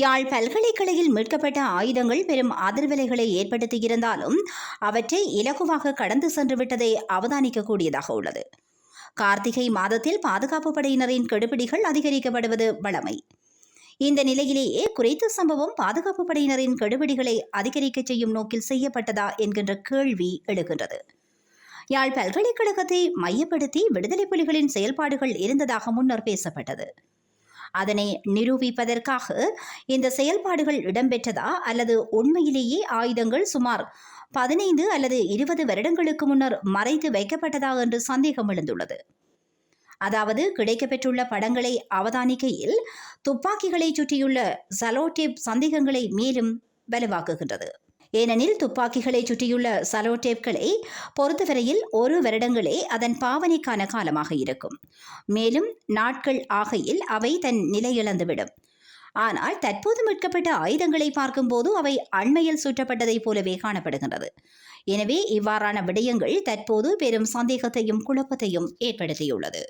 யாழ் பல்கலைக்கழகில் மீட்கப்பட்ட ஆயுதங்கள் பெரும் அதிர்வலைகளை ஏற்படுத்தியிருந்தாலும் அவற்றை இலகுவாக கடந்து சென்று விட்டதை அவதானிக்கக்கூடியதாக உள்ளது. கார்த்திகை மாதத்தில் பாதுகாப்பு படையினரின் கெடுபிடிகள் அதிகரிக்கப்படுவது வழமை. இந்த நிலையிலேயே குறைத்த சம்பவம் பாதுகாப்பு படையினரின் கெடுபிடிகளை அதிகரிக்க செய்யும் நோக்கில் செய்யப்பட்டதா என்கின்ற கேள்வி எழுகின்றது. யாழ் பல்கலைக்கழகத்தை மையப்படுத்தி விடுதலை புலிகளின் செயல்பாடுகள் இருந்ததாக முன்னர் பேசப்பட்டது. அதனை நிரூபிப்பதற்காக இந்த செயல்பாடுகள் இடம்பெற்றதா அல்லது உண்மையிலேயே ஆயுதங்கள் சுமார் பதினைந்து அல்லது இருபது வருடங்களுக்கு முன்னர் மறைத்து வைக்கப்பட்டதா என்று சந்தேகம் எழுந்துள்ளது. அதாவது கிடைக்கப்பெற்றுள்ள படங்களை அவதானிக்கையில் துப்பாக்கிகளை சுற்றியுள்ள சலோடேப் சந்தேகங்களை மேலும் வலுவாக்குகின்றது. ஏனெனில் துப்பாக்கிகளை சுற்றியுள்ள சலோடேப்களை பொறுத்தவரையில் ஒரு வருடங்களே அதன் பாவனைக்கான காலமாக இருக்கும். மேலும் நாட்கள் ஆகையில் அவை தன் நிலையிழந்துவிடும் ஆனால் தற்போது மீட்கப்பட்ட ஆயுதங்களை பார்க்கும்போது அவை அண்மையில் சுற்றப்பட்டதைப் போலவே காணப்படுகின்றது. எனவே இவ்வாறான விடயங்கள் தற்போது பெரும் சந்தேகத்தையும் குழப்பத்தையும் ஏற்படுத்தியுள்ளது.